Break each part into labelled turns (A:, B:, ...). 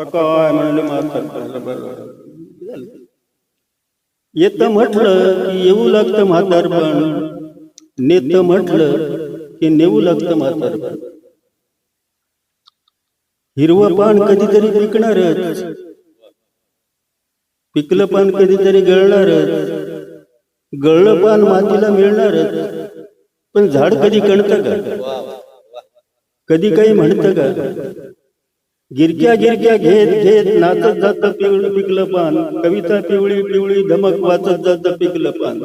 A: आता काय म्हणले म्हातारपण येत म्हटलं की येऊ लागतं म्हातारपण. नेत म्हटलं की नेऊ लागतं म्हातारपण. हिरवं पान कधीतरी पिकणारच. पिकलं पान कधीतरी गळणारच. गळलं पान मातीला मिळणारच. पण झाड कधी कणतं का? कधी काही म्हणतं का? गिरक्या गिरक्या घेत घेत नाचत जात पिवळी पिकलं पान. कविता पिवळी पिवळी धमक वाचत जात पिकलं पान.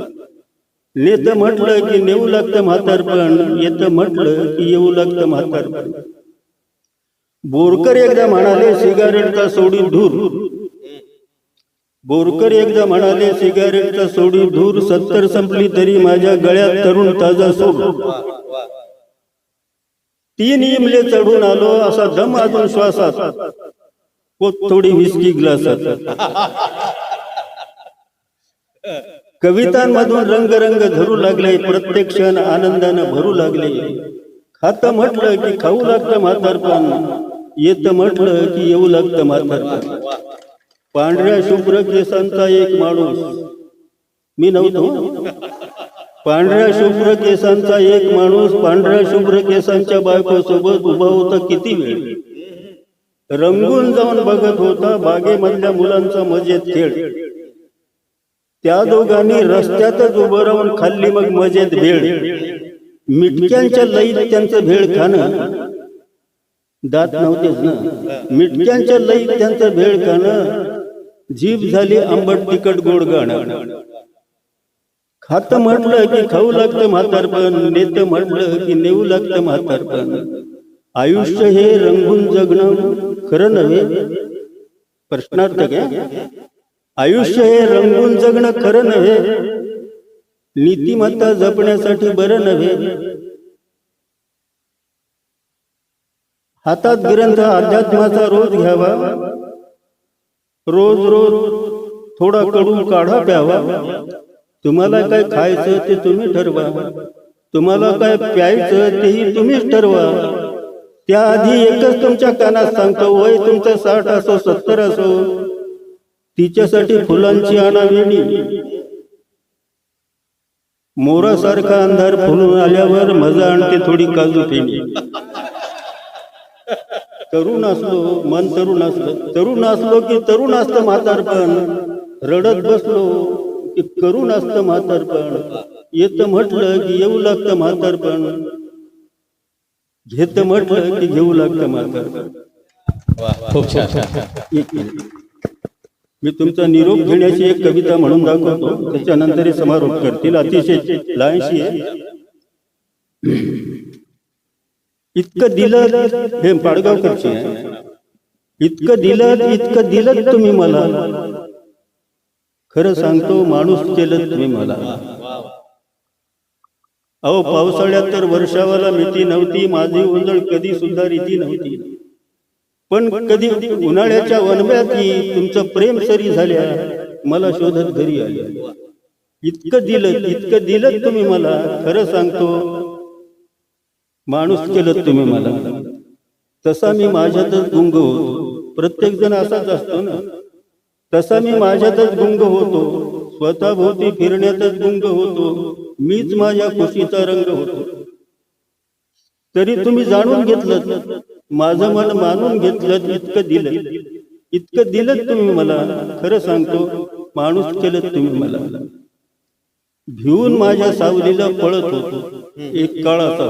A: नेत म्हटलं की नेऊ लागतं म्हातारपण येत म्हटलं की येऊ लागतं म्हातारपण बोरकर एकदा म्हणाले सिगारेटचा सोडी धूर. बोरकर एकदा म्हणाले सिगारेटचा सोडी धूर. सत्तर संपली तरी माझ्या गळ्यात तरुण ताजा सोड तीन इमले चढून आलो असा दम अजून श्वासात. थोडी विस्की ग्लासात कवितांमधून रंगरंग धरू लागले प्रत्येक क्षण आनंदानं भरू लागले. खात म्हटलं की खाऊ लागतं म्हातारपण येत म्हटलं की येऊ लागतं म्हातारपण. पांढऱ्या शुभ्र केसांचा एक माणूस. मी नव्हतो. पांढऱ्या शुभ्र केसांचा एक माणूस पांढऱ्या शुभ्र केसांच्या बायको सोबत उभा होता किती वेळ? रंगून जाऊन बघत होता बागेमधल्या मुलांचा मजेत खेळ. त्या दोघांनी रस्त्यातच उभं राहून खाल्ली मग मजेत भेळ. मिटक्यांच्या लईत त्यांचं भेळ खाणं. दात नव्हतेच ना. मिटक्यांच्या लईत त्यांचं भेळ खाणं. जीभ झाली आंबट तिखट गोड गाणं. खात म्हटलं की खाऊ लागतं म्हातारपण नेत म्हटलं की नेऊ लागतं म्हातारपण. आयुष्य हे रंगून जगणं खरं नव्हे? प्रश्नार्थ काय आयुष्य हे रंगून जगणं खरं नव्हे? नीतिमत्ता जपण्यासाठी बरं नव्हे? हातात ग्रंथ अध्यात्माचा रोज घ्यावा. रोज रोज थोडा कडून काढा प्यावा. तुम्हाला काय खायचं ते तुम्ही ठरवा. तुम्हाला काय प्यायचं तेही तुम्हीच ठरवा. त्याआधी एकच तुमच्या कानात सांगतो वय तुमचं साठ असो सत्तर असो. तिच्यासाठी फुलांची आणा वेणी मोरासारखा अंधार फुलून आल्यावर मजा आणते थोडी काजू फेणी. तरुण असलो मन तरुण असलं. तरुण असलो की तरुण असतं म्हातारपण. रडत बसलो करून असतं म्हातारपण. येत म्हटलं की येऊ लागतं म्हातारपण. घेत म्हटलं की घेऊ लागतं म्हातारपण. मी तुमचा निरोप घेण्याची एक कविता म्हणून दाखवतो. त्याच्यानंतर समारोप करतील. अतिशय लहानशी इतकं दिलं हे पाडगावकरची इतकं दिलं इतकं दिलं तुम्ही मला. खरं सांगतो माणूस केलं तुम्ही मला. अहो पावसाळ्यात तर वर्षावाला मिती नव्हती माझी उंजळ कधी सुद्धा रीती नव्हती. पण कधी उन्हाळ्याच्या वनव्याती तुमचं प्रेम सरी झाल्या मला शोधत घरी आले. इतकं दिलं इतकं दिलं तुम्ही मला खरं सांगतो माणूस केलं तुम्ही मला. तसा मी माझ्यातच गुंग प्रत्येक जण असाच असतो ना. तसा मी माझ्यातच गुंग होतो. स्वतःभोवती फिरण्यातच गुंग होतो. मीच माझ्या खुशीचा रंग होतो. तरी तुम्ही जाणून घेतलं माझं मन मानून घेतलं इतकं दिलं. इतकं दिलं तुम्ही मला. खरं सांगतो माणूस केलं तुम्ही मला. भिवून माझ्या सावलीला पळत होतो. एक काळाचा.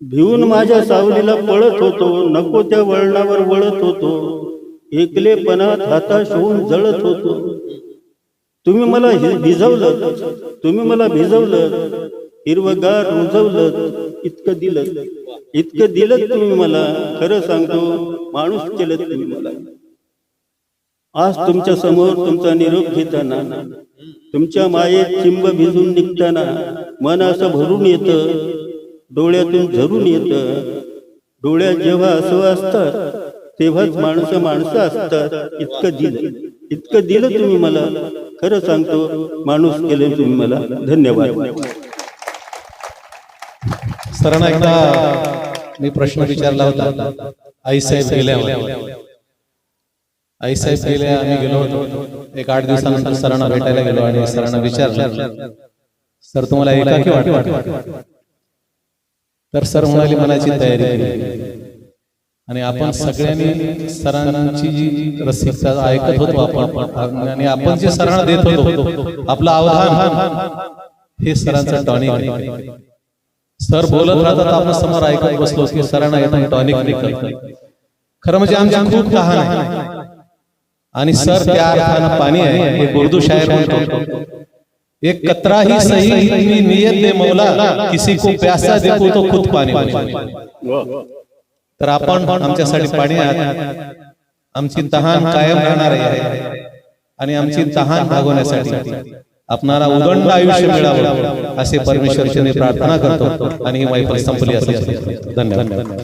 A: भिवून माझ्या सावलीला पळत होतो. नको त्या वळणावर वळत होतो. एकलेपणात हताश होऊन जळत होतो. तुम्ही मला भिजवलं तुम्ही मला भिजवलं हिरवगार रुजवलं इतकं दिलं इतकं दिलं तुम्ही मला. खरं सांगतो माणूस केलं तुम्ही मला. आज तुमच्यासमोर तुमचा निरोप घेताना तुमच्या मायेत चिंब भिजून निघताना मन असं भरून येतं डोळ्यातून झरून येतं. डोळ्यात जेव्हा असं असतात तेव्हाच माणसं माणसं असतात. इतकं दिलं. इतकं दिलं तुम्ही मला. खरं सांगतो माणूस केलं तुम्ही मला. धन्यवाद.
B: सरांना एकदा मी प्रश्न विचारला होता. आई साहेब गेल्यावर आई साहेब गेले आम्ही गेलो होतो. एक आठ दिवसानंतर सरांना भेटायला गेलो आणि सरांना विचारलं. सर तुम्हाला एकाकी वाटत? तर सर म्हणाली मनाची तयारी आणि आपण सगळ्यांनी सरांची जी रसिकता ऐकत होतो आपण आणि आपण जे सरांना देत होतो आपलं अवधान हे सरांचं टॉनिक सर बोलत राहतात आपण समोर ऐकत बसलो की सरांना येतं टॉनिक खरं म्हणजे आमची खूप तहान आहे. आणि सर त्या अर्थानं पाणी आहे. हे उर्दू शायर म्हणतो. एक कतरा ही सही नियत दे मौला किसी को प्यासा देखो तो खुद पाणी. तर आपण आमच्यासाठी पाणी आहात आमची तहान कायम राहणार आहे. आणि आमची तहान भागवण्यासाठी आपणाला उदंड आयुष्य मिळावं असे परमेश्वरची प्रार्थना करतो आणि ही मैफल संपली असेल. धन्यवाद.